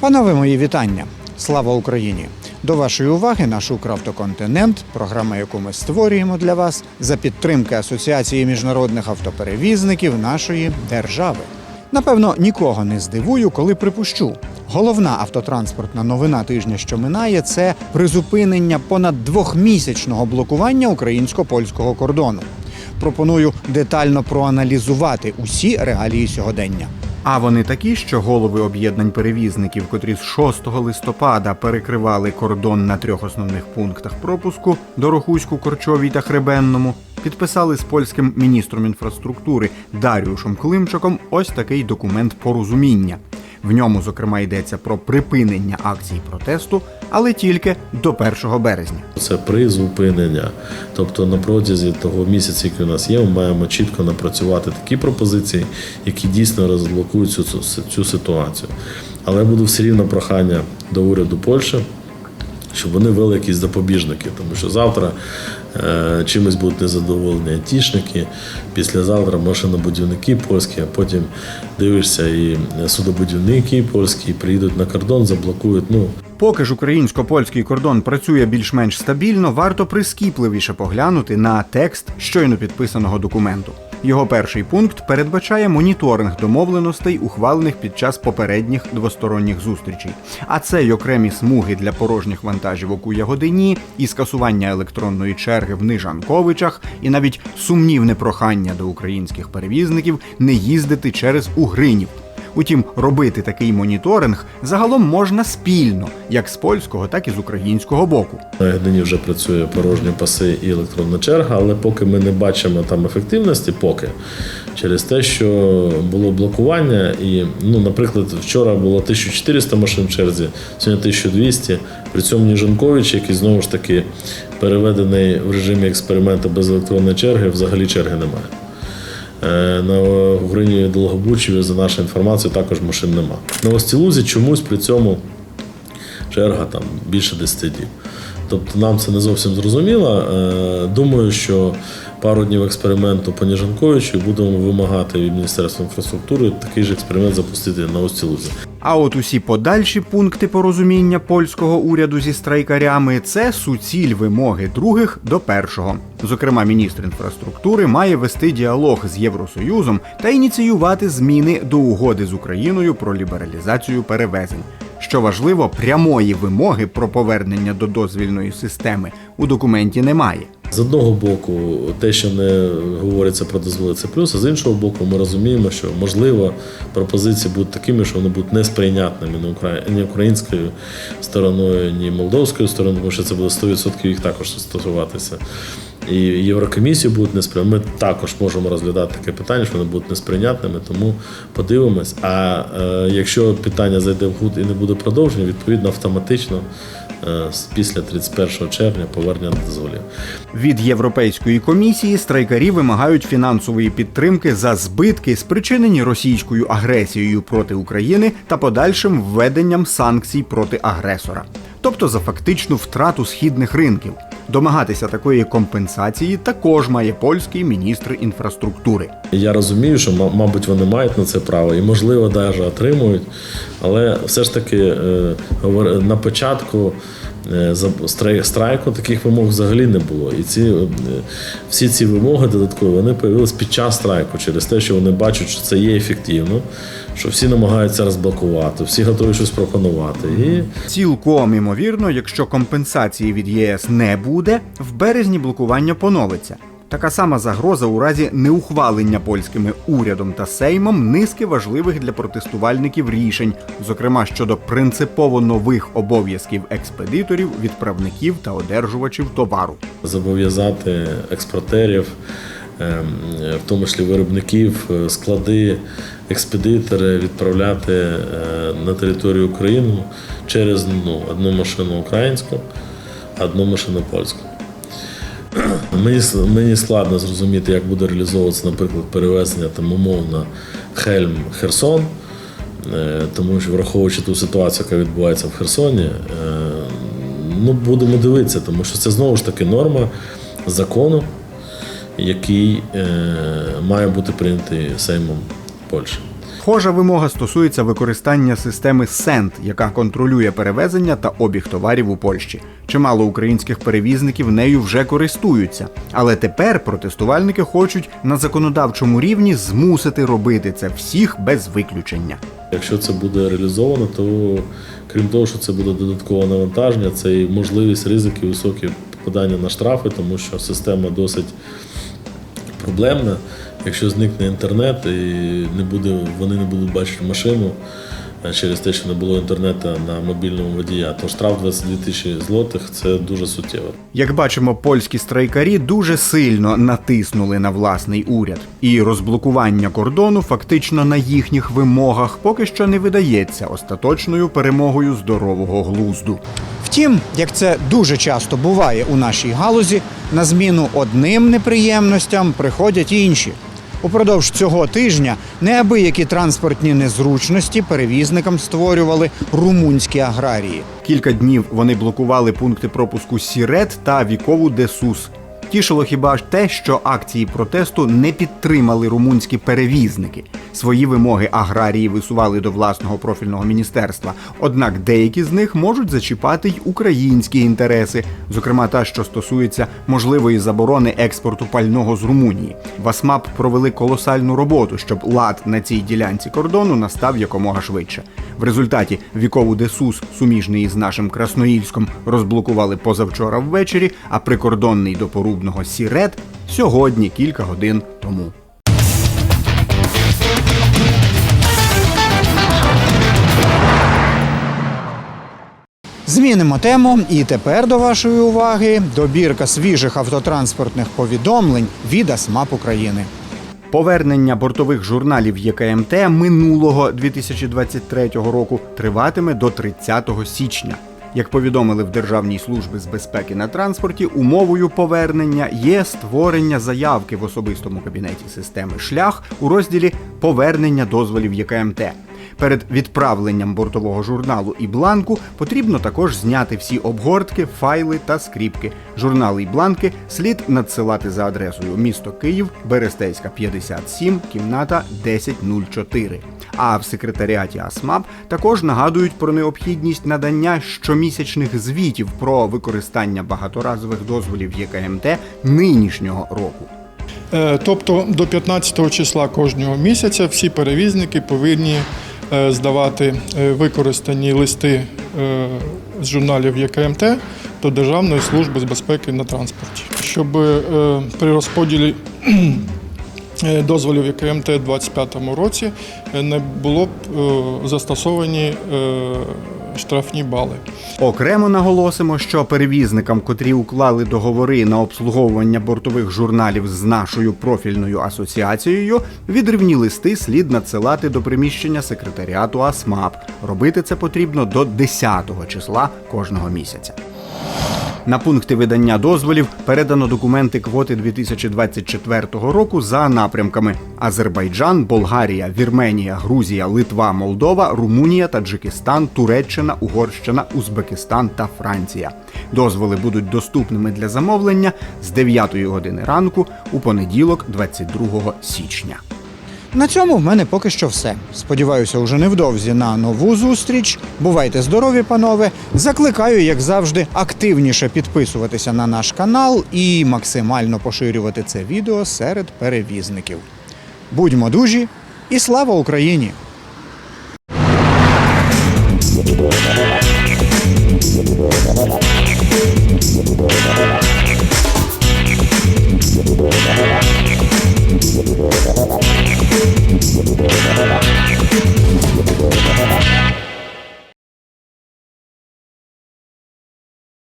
Панове мої вітання! Слава Україні! До вашої уваги наш Укравтоконтинент, програма, яку ми створюємо для вас за підтримки Асоціації міжнародних автоперевізників нашої держави. Напевно, нікого не здивую, коли припущу. Головна автотранспортна новина тижня, що минає, це призупинення понад двохмісячного блокування українсько-польського кордону. Пропоную детально проаналізувати усі реалії сьогодення. А вони такі, що голови об'єднань перевізників, котрі з 6 листопада перекривали кордон на трьох основних пунктах пропуску Дорохуську, Корчовій та Хребенному, підписали з польським міністром інфраструктури Даріушем Климчаком ось такий документ порозуміння. В ньому, зокрема, йдеться про припинення акцій протесту, але тільки до 1 березня. Це призупинення. Тобто на протязі того місяця, який у нас є, ми маємо чітко напрацювати такі пропозиції, які дійсно розблокують цю, цю, ситуацію. Але буде все рівно прохання до уряду Польщі, щоб вони ввели якісь запобіжники, тому що завтра чимось будуть незадоволені айтішники, післязавтра машинобудівники польські, а потім дивишся, і судобудівники польські приїдуть на кордон, заблокують. Ну, Поки ж українсько-польський кордон працює більш-менш стабільно, варто прискіпливіше поглянути на текст щойно підписаного документу. Його перший пункт передбачає моніторинг домовленостей, ухвалених під час попередніх двосторонніх зустрічей. А це й окремі смуги для порожніх вантажівок у Ягодині, і скасування електронної черги в Нижанковичах, і навіть сумнівне прохання до українських перевізників не їздити через Угринів. Утім, робити такий моніторинг загалом можна спільно, як з польського, так і з українського боку. На Гдині вже працює порожні паси і електронна черга, але поки ми не бачимо там ефективності, поки через те, що було блокування, і, ну, наприклад, вчора було 1400 машин в черзі, сьогодні 1200. При цьому Ніжанкович, який знову ж таки переведений в режимі експерименту без електронної черги, взагалі черги немає. Е, На Угрині Долгобучеві, за нашою інформацією, також машин нема. На Остілузі чомусь при цьому черга там більше 10 діб. Тобто нам це не зовсім зрозуміло. Е, Думаю, що пару днів експерименту по Ніжанковичу і будемо вимагати від Міністерства інфраструктури такий же експеримент запустити на Остілузі. А от усі подальші пункти порозуміння польського уряду зі страйкарями це суціль вимоги других до першого. Зокрема, міністр інфраструктури має вести діалог з Євросоюзом та ініціювати зміни до угоди з Україною про лібералізацію перевезень. Що важливо, прямої вимоги про повернення до дозвільної системи у документі немає. З одного боку, те, що не говориться про дозволи, це плюс, а з іншого боку, ми розуміємо, що можливо пропозиції будуть такими, що вони будуть несприйнятними ні укра- ні українською стороною, ні молдовською стороною, тому що це буде 100% їх також стосуватися. І Єврокомісію будуть несприйнятними. Ми також можемо розглядати таке питання, що вони будуть несприйнятними, тому подивимось. А е, якщо питання зайде в гуд і не буде продовження, відповідно автоматично після 31 червня повернення дозволів. Від Європейської комісії страйкарі вимагають фінансової підтримки за збитки, спричинені російською агресією проти України та подальшим введенням санкцій проти агресора, тобто за фактичну втрату східних ринків. Домагатися такої компенсації також має польський міністр інфраструктури. Я розумію, що мабуть вони мають на це право і, можливо, навіть отримують. Але все ж таки е, на початку страйку таких вимог взагалі не було. І ці, е, всі ці вимоги додаткові вони появились під час страйку через те, що вони бачать, що це є ефективно, що всі намагаються розблокувати, всі готові щось пропонувати. І Цілком імовірно, якщо компенсації від ЄС не буде, в березні блокування поновиться. Така сама загроза у разі неухвалення польськими урядом та сеймом низки важливих для протестувальників рішень, зокрема щодо принципово нових обов'язків експедиторів, відправників та одержувачів товару. зобов'язати експортерів, ем, в тому числі виробників, е, склади, експедитори відправляти е, на територію України через ну, одну машину українську, одну машину польську. Мені, мені складно зрозуміти, як буде реалізовуватися, наприклад, перевезення там умовно Хельм Херсон. Е, Тому що враховуючи ту ситуацію, яка відбувається в Херсоні, е, ну будемо дивитися, тому що це знову ж таки норма закону, який е, має бути прийнятий Сеймом Польщі. Схожа вимога стосується використання системи СЕНТ, яка контролює перевезення та обіг товарів у Польщі. Чимало українських перевізників нею вже користуються. Але тепер протестувальники хочуть на законодавчому рівні змусити робити це всіх без виключення. Якщо це буде реалізовано, то крім того, що це буде додаткове навантаження, це і можливість ризики високі попадання на штрафи, тому що система досить проблемна. Якщо зникне інтернет і не буде, вони не будуть бачити машину е, через те, що не було інтернету на мобільному водія, то штраф 22 тисячі злотих це дуже суттєво. Як бачимо, польські страйкарі дуже сильно натиснули на власний уряд, і розблокування кордону фактично на їхніх вимогах поки що не видається остаточною перемогою здорового глузду. Втім, як це дуже часто буває у нашій галузі, на зміну одним неприємностям приходять інші. Упродовж цього тижня неабиякі транспортні незручності перевізникам створювали румунські аграрії. Кілька днів вони блокували пункти пропуску Сірет та вікову Десус. Тішило хіба ж те, що акції протесту не підтримали румунські перевізники. Свої вимоги аграрії висували до власного профільного міністерства. Однак деякі з них можуть зачіпати й українські інтереси, зокрема та, що стосується можливої заборони експорту пального з Румунії. В АСМАП провели колосальну роботу, щоб лад на цій ділянці кордону настав якомога швидше. В результаті вікову Десус, суміжний із нашим Красноїльськом, розблокували позавчора ввечері, а прикордонний до порубного Сірет сьогодні кілька годин тому. Змінимо тему, і тепер до вашої уваги добірка свіжих автотранспортних повідомлень від АСМАП України. Повернення бортових журналів ЄКМТ минулого 2023 року триватиме до 30 січня. Як повідомили в Державній службі з безпеки на транспорті, умовою повернення є створення заявки в особистому кабінеті системи шлях у розділі Повернення дозволів ЄКМТ. Перед відправленням бортового журналу і бланку потрібно також зняти всі обгортки, файли та скріпки. Журнали і бланки слід надсилати за адресою місто Київ, Берестейська 57, кімната 1004. А в секретаріаті АСМАП також нагадують про необхідність надання щомісячних звітів про використання багаторазових дозволів ЄКМТ нинішнього року. Е, Тобто до 15 числа кожного місяця всі перевізники повинні здавати е, використані листи е, з журналів ЄКМТ до Державної служби з безпеки на транспорті, щоб е, при розподілі е, дозволів ЄКМТ у 2025 році е, не було б е, застосовані е, штрафні бали. Окремо наголосимо, що перевізникам, котрі уклали договори на обслуговування бортових журналів з нашою профільною асоціацією, відривні листи слід надсилати до приміщення секретаріату АСМАП. Робити це потрібно до 10 числа кожного місяця. На пункти видання дозволів передано документи квоти 2024 року за напрямками: Азербайджан, Болгарія, Вірменія, Грузія, Литва, Молдова, Румунія, Таджикистан, Туреччина, Угорщина, Узбекистан та Франція. Дозволи будуть доступними для замовлення з 9 години ранку у понеділок, 22 січня. На цьому в мене поки що все. Сподіваюся, уже невдовзі на нову зустріч. Бувайте здорові, панове. Закликаю, як завжди, активніше підписуватися на наш канал і максимально поширювати це відео серед перевізників. Будьмо дужі і слава Україні!